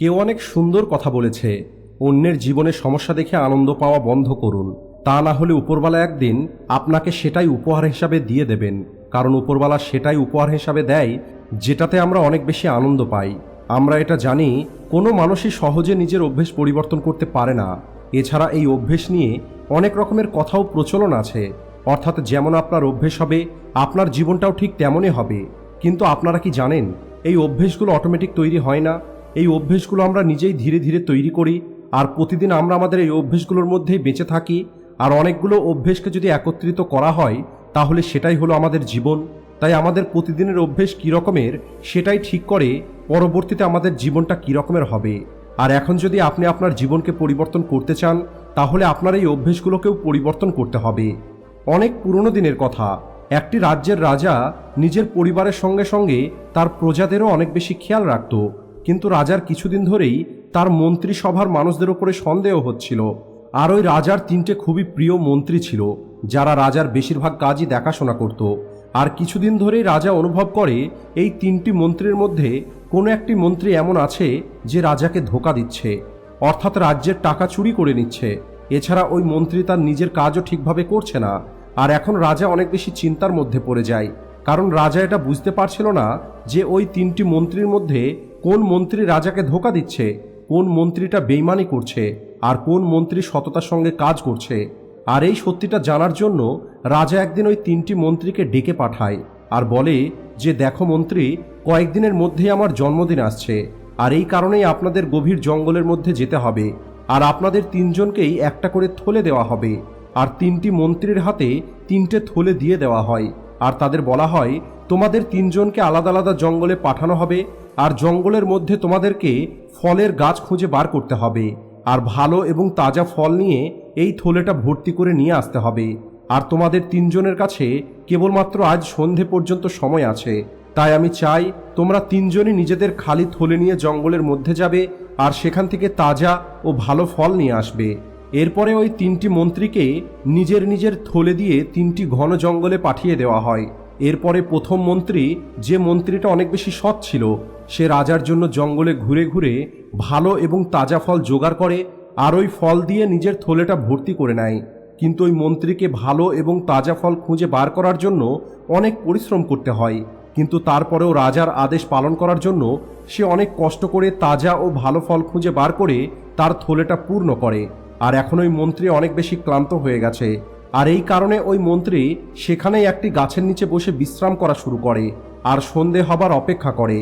কেউ অনেক সুন্দর কথা বলেছে। অন্যের জীবনে সমস্যা দেখে আনন্দ পাওয়া বন্ধ করুন। তা না হলে উপরবালা একদিন আপনাকে সেটাই উপহার হিসাবে দিয়ে দেবেন। কারণ উপরবালা সেটাই উপহার হিসাবে দেয়, যেটাতে আমরা অনেক বেশি আনন্দ পাই। আমরা এটা জানি, কোনো মানুষই সহজে নিজের অভ্যেস পরিবর্তন করতে পারে না। এছাড়া এই অভ্যেস নিয়ে অনেক রকমের কথাও প্রচলন আছে। অর্থাৎ যেমন আপনার অভ্যেস হবে, আপনার জীবনটাও ঠিক তেমনই হবে। কিন্তু আপনারা কি জানেন, এই অভ্যেসগুলো অটোমেটিক তৈরি হয় না? এই অভ্যেসগুলো আমরা নিজেই ধীরে ধীরে তৈরি করি, আর প্রতিদিন আমরা আমাদের এই অভ্যেসগুলোর মধ্যেই বেঁচে থাকি, আর অনেকগুলো অভ্যেসকে যদি একত্রিত করা হয়, তাহলে সেটাই হলো আমাদের জীবন। তাই আমাদের প্রতিদিনের অভ্যেস কী রকমের, সেটাই ঠিক করে পরবর্তীতে আমাদের জীবনটা কী রকমের হবে। আর এখন যদি আপনি আপনার জীবনকে পরিবর্তন করতে চান, তাহলে আপনার এই অভ্যেসগুলোকেও পরিবর্তন করতে হবে। অনেক পুরনো দিনের কথা, একটি রাজ্যের রাজা নিজের পরিবারের সঙ্গে সঙ্গে তার প্রজাদেরও অনেক বেশি খেয়াল রাখত কিন্তু রাজার কিছুদিন ধরেই তার মন্ত্রিসভার মানুষদের ওপরে সন্দেহ হচ্ছিল। আর ওই রাজার তিনটে খুবই প্রিয় মন্ত্রী ছিল, যারা রাজার বেশিরভাগ কাজই দেখাশোনা করত। আর কিছুদিন ধরেই রাজা অনুভব করে, এই তিনটি মন্ত্রীর মধ্যে কোনো একটি মন্ত্রী এমন আছে যে রাজাকে ধোকা দিচ্ছে, অর্থাৎ রাজ্যের টাকা চুরি করে নিচ্ছে। এছাড়া ওই মন্ত্রী তার নিজের কাজও ঠিকভাবে করছে না। আর এখন রাজা অনেক বেশি চিন্তার মধ্যে পড়ে যায়, কারণ রাজা এটা বুঝতে পারছিল না যে ওই তিনটি মন্ত্রীর মধ্যে কোন মন্ত্রী রাজাকে ধোকা দিচ্ছে, কোন মন্ত্রীটা বেইমানি করছে, আর কোন মন্ত্রী সততার সঙ্গে কাজ করছে। আর এই সত্যিটা জানার জন্য রাজা একদিন ওই তিনটি মন্ত্রীকে ডেকে পাঠায় আর বলে যে, দেখো মন্ত্রী, কয়েকদিনের মধ্যেই আমার জন্মদিন আসছে, আর এই কারণেই আপনাদের গভীর জঙ্গলের মধ্যে যেতে হবে, আর আপনাদের তিনজনকেই একটা করে থলে দেওয়া হবে, আর তিনটি মন্ত্রীর হাতে তিনটে থলে দিয়ে দেওয়া হয়, আর তাদের বলা হয়, তোমাদের তিনজনকে আলাদা আলাদা জঙ্গলে পাঠানো হবে আর জঙ্গলের মধ্যে তোমাদেরকে ফলের গাছ খুঁজে বার করতে হবে, আর ভালো এবং তাজা ফল নিয়ে এই থলেটা ভর্তি করে নিয়ে আসতে হবে। আর তোমাদের তিনজনের কাছে কেবলমাত্র আজ সন্ধে পর্যন্ত সময় আছে, তাই আমি চাই তোমরা তিনজনই নিজেদের খালি থলে নিয়ে জঙ্গলের মধ্যে যাবে, আর সেখান থেকে তাজা ও ভালো ফল নিয়ে আসবে। এরপরে ওই তিনটি মন্ত্রীকে নিজের নিজের থলে দিয়ে তিনটি ঘন জঙ্গলে পাঠিয়ে দেওয়া হয়। এরপরে প্রথম মন্ত্রী যে মন্ত্রীটা অনেক বেশি সৎ ছিল সে রাজার জন্য জঙ্গলে ঘুরে ঘুরে ভালো এবং তাজা ফল জোগাড় করে আর ওই ফল দিয়ে নিজের থলেটা ভর্তি করে নেয়। কিন্তু ওই মন্ত্রীকে ভালো এবং তাজা ফল খুঁজে বার করার জন্য অনেক পরিশ্রম করতে হয়। কিন্তু তারপরেও রাজার আদেশ পালন করার জন্য সে অনেক কষ্ট করে তাজা ও ভালো ফল খুঁজে বার করে তার থলেটা পূর্ণ করে। আর এখন ওই মন্ত্রী অনেক বেশি ক্লান্ত হয়ে গেছে। আর এই কারণে ওই মন্ত্রী সেখানেই একটি গাছের নিচে বসে বিশ্রাম করা শুরু করে। আর সন্ধে হবার অপেক্ষা করে।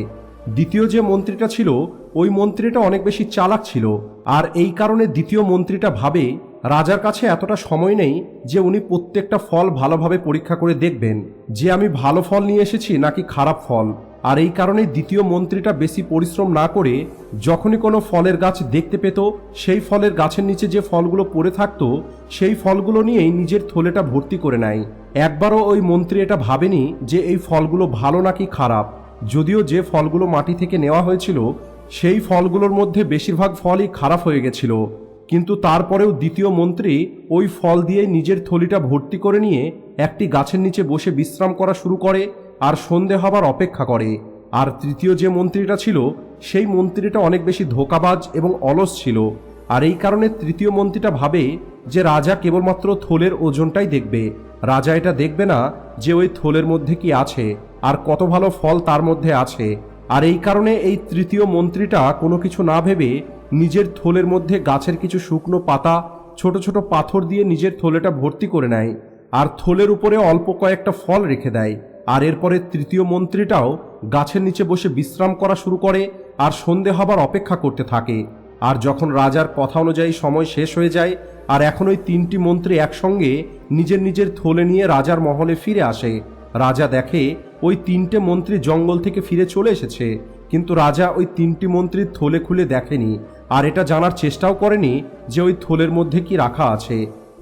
দ্বিতীয় যে মন্ত্রীটা ছিল, ওই মন্ত্রীটা অনেক বেশি চালাক ছিল। আর এই কারণে দ্বিতীয় মন্ত্রীটা ভাবে, রাজার কাছে এতটা সময় নেই যে উনি প্রত্যেকটা ফল ভালোভাবে পরীক্ষা করে দেখবেন। যে আমি ভালো ফল নিয়ে এসেছি নাকি খারাপ ফল। আর এই কারণে দ্বিতীয় মন্ত্রীটা বেশি পরিশ্রম না করে, যখনই কোনো ফলের গাছ দেখতে পেত, সেই ফলের গাছের নিচে যে ফলগুলো পড়ে থাকতো, সেই ফলগুলো নিয়েই নিজের থলেটা ভর্তি করে নেয়। একবারও ওই মন্ত্রী এটা ভাবেনি যে এই ফলগুলো ভালো নাকি খারাপ। যদিও যে ফলগুলো মাটি থেকে নেওয়া হয়েছিল, সেই ফলগুলোর মধ্যে বেশিরভাগ ফলই খারাপ হয়ে গেছিল। কিন্তু তারপরেও দ্বিতীয় মন্ত্রী ওই ফল দিয়ে নিজের থলিটা ভর্তি করে নিয়ে একটি গাছের নিচে বসে বিশ্রাম করা শুরু করে আর সন্ধে হবার অপেক্ষা করে। আর তৃতীয় যে মন্ত্রীটা ছিল, সেই মন্ত্রীটা অনেক বেশি ধোকাবাজ এবং অলস ছিল। আর এই কারণে তৃতীয় মন্ত্রীটা ভাবে যে রাজা কেবলমাত্র থলের ওজনটাই দেখবে। রাজা এটা দেখবে না যে ওই থলের মধ্যে কি আছে। আর কত ভালো ফল তার মধ্যে আছে। আর এই কারণে এই তৃতীয় মন্ত্রীটা কোনো কিছু না ভেবে নিজের থলের মধ্যে গাছের কিছু শুকনো পাতা, ছোট ছোট পাথর দিয়ে নিজের থলেটা ভর্তি করে নেয় আর থলের উপরে অল্প কয়েকটা ফল রেখে দেয়। আর এরপরে তৃতীয় মন্ত্রীটাও গাছের নিচে বসে বিশ্রাম করা শুরু করে আর সন্ধে হবার অপেক্ষা করতে থাকে। আর যখন রাজার কথা অনুযায়ী সময় শেষ হয়ে যায় আর এখন ওই তিনটি মন্ত্রী একসঙ্গে নিজের নিজের থলে নিয়ে রাজার মহলে ফিরে আসে, রাজা দেখে ওই তিনটে মন্ত্রী জঙ্গল থেকে ফিরে চলে এসেছে, কিন্তু রাজা ওই তিনটি মন্ত্রীর থলে খুলে দেখেনি, আর এটা জানার চেষ্টাও করেনি যে ওই থলের মধ্যে কি রাখা আছে।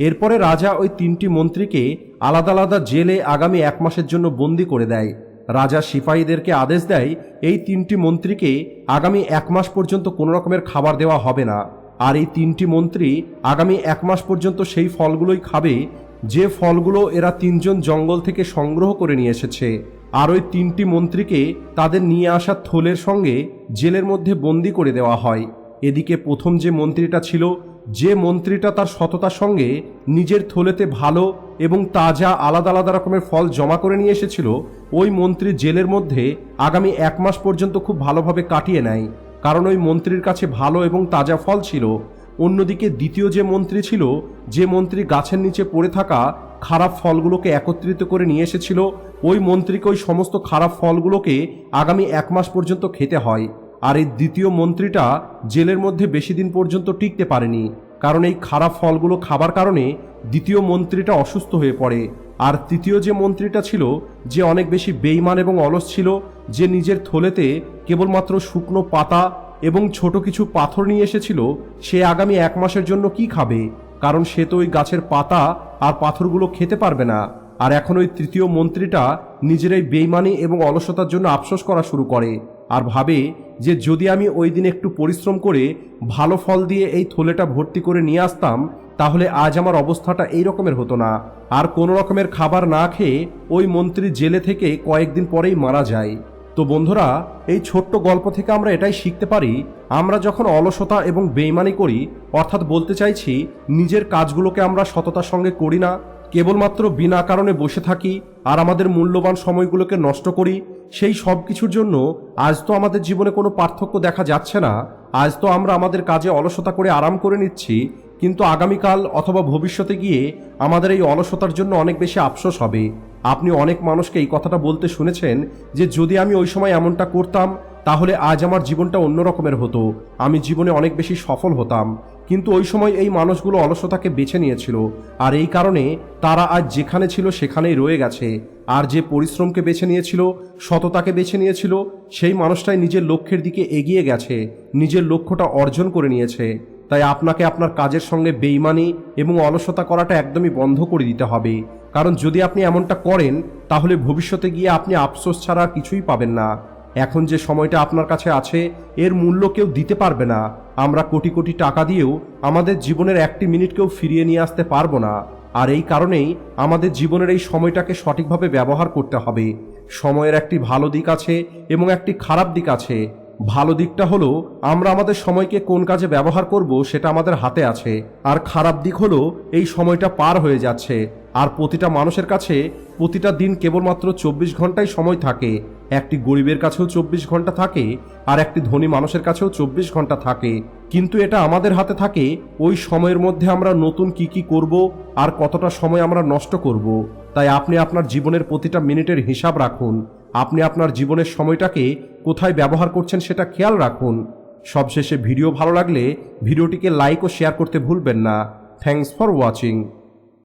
এরপরে রাজা ওই তিনটি মন্ত্রীকে আলাদা আলাদা জেলে আগামী এক মাসের জন্য বন্দি করে দেয়। রাজা সিপাহীদেরকে আদেশ দেয়, এই তিনটি মন্ত্রীকে আগামী এক মাস পর্যন্ত কোনো রকমের খাবার দেওয়া হবে না। আর এই তিনটি মন্ত্রী আগামী এক মাস পর্যন্ত সেই ফলগুলোই খাবে, যে ফলগুলো এরা তিনজন জঙ্গল থেকে সংগ্রহ করে নিয়ে এসেছে। আর ওই তিনটি মন্ত্রীকে তাদের নিয়ে আসা থলের সঙ্গে জেলের মধ্যে বন্দি করে দেওয়া হয়। এদিকে প্রথম যে মন্ত্রীটা ছিল, যে মন্ত্রীটা তার সততার সঙ্গে নিজের থলেতে ভালো এবং তাজা আলাদা আলাদা রকমের ফল জমা করে নিয়ে এসেছিল, ওই মন্ত্রী জেলের মধ্যে আগামী এক মাস পর্যন্ত খুব ভালোভাবে কাটিয়ে নেয়। কারণ ওই মন্ত্রীর কাছে ভালো এবং তাজা ফল ছিল। অন্যদিকে দ্বিতীয় যে মন্ত্রী ছিল, যে মন্ত্রী গাছের নিচে পড়ে থাকা খারাপ ফলগুলোকে একত্রিত করে নিয়ে এসেছিল। ওই মন্ত্রীকে ওই সমস্ত খারাপ ফলগুলোকে আগামী এক মাস পর্যন্ত খেতে হয়। আর এই দ্বিতীয় মন্ত্রীটা জেলের মধ্যে বেশি দিন পর্যন্ত টিকতে পারেনি। কারণ এই খারাপ ফলগুলো খাবার কারণে দ্বিতীয় মন্ত্রীটা অসুস্থ হয়ে পড়ে। আর তৃতীয় যে মন্ত্রীটা ছিল, যে অনেক বেশি বেইমান এবং অলস ছিল, যে নিজের থলেতে কেবলমাত্র শুকনো পাতা এবং ছোট কিছু পাথর নিয়ে এসেছিল, সে আগামী এক মাসের জন্য কি খাবে? কারণ সে তো ওই গাছের পাতা আর পাথরগুলো খেতে পারবে না। আর এখন ওই তৃতীয় মন্ত্রীটা নিজের এই বেইমানি এবং অলসতার জন্য আফসোস করা শুরু করে আর ভাবে যে যদি আমি ওই দিন একটু পরিশ্রম করে ভালো ফল দিয়ে এই থলেটা ভর্তি করে নিয়ে আসতাম, তাহলে আজ আমার অবস্থাটা এই রকমের হতো না। আর কোনো রকমের খাবার না খেয়ে ওই মন্ত্রী জেলে থেকে কয়েকদিন পরেই মারা যায়। তো বন্ধুরা, এই ছোট্ট গল্প থেকে আমরা এটাই শিখতে পারি, আমরা যখন অলসতা এবং বেইমানি করি, অর্থাৎ বলতে চাইছি, নিজের কাজগুলোকে আমরা সততার সঙ্গে করি না, কেবলমাত্র বিনা কারণে বসে থাকি, আর আমাদের মূল্যবান সময়গুলোকে নষ্ট করি, সেই সব কিছুর জন্য আজ তো আমাদের জীবনে কোনো পার্থক্য দেখা যাচ্ছে না, আজ তো আমরা আমাদের কাজে অলসতা করে আরাম করে নিচ্ছি কিন্তু আগামীকাল অথবা ভবিষ্যতে গিয়ে আমাদের এই অলসতার জন্য অনেক বেশি আফসোস হবে। আপনি অনেক মানুষকে এই কথাটা বলতে শুনেছেন যে যদি আমি ওই সময় এমনটা করতাম, তাহলে আজ আমার জীবনটা অন্য রকমের হতো। আমি জীবনে অনেক বেশি সফল হতাম। কিন্তু ওই সময় এই মানুষগুলো অলসতাকে বেছে নিয়েছিল আর এই কারণে তারা আজ যেখানে ছিল সেখানেই রয়ে গেছে। আর যে পরিশ্রমকে বেছে নিয়েছিল, সততাকে বেছে নিয়েছিল, সেই মানুষটাই নিজের লক্ষ্যের দিকে এগিয়ে গেছে, নিজের লক্ষ্যটা অর্জন করে নিয়েছে। তাই আপনাকে আপনার কাজের সঙ্গে বেইমানি এবং অলসতা করাটা একদমই বন্ধ করে দিতে হবে। কারণ যদি আপনি এমনটা করেন, তাহলে ভবিষ্যতে গিয়ে আপনি আফসোস ছাড়া কিছুই পাবেন না। এখন যে সময়টা আপনার কাছে আছে, এর মূল্য কেউ দিতে পারবে না। আমরা কোটি কোটি টাকা দিয়েও আমাদের জীবনের একটি মিনিটকেও ফিরিয়ে নিয়ে আসতে পারব না। আর এই কারণেই আমাদের জীবনের এই সময়টাকে সঠিকভাবে ব্যবহার করতে হবে। সময়ের একটি ভালো দিক আছে এবং একটি খারাপ দিক আছে। ভালো দিকটা হলো, আমরা আমাদের সময়কে কোন কাজে ব্যবহার করব সেটা আমাদের হাতে আছে, আর খারাপ দিক হলো, এই সময়টা পার হয়ে যাচ্ছে, আর প্রতিটা মানুষের কাছে প্রতিটা দিন কেবলমাত্র চব্বিশ ঘন্টাই সময় থাকে, একটি গরিবের কাছেও চব্বিশ ঘণ্টা থাকে, আর একটি ধনী মানুষের কাছেও চব্বিশ ঘণ্টা থাকে। কিন্তু এটা আমাদের হাতে থাকে, ওই সময়ের মধ্যে আমরা নতুন কি কি করব আর কতটা সময় আমরা নষ্ট করব। তাই আপনি আপনার জীবনের প্রতিটা মিনিটের হিসাব রাখুন। আপনি আপনার জীবনের সময়টাকে কোথায় ব্যবহার করছেন সেটা খেয়াল রাখুন। সবশেষে ভিডিও ভালো লাগলে ভিডিওটিকে লাইক ও শেয়ার করতে ভুলবেন না। Thanks for watching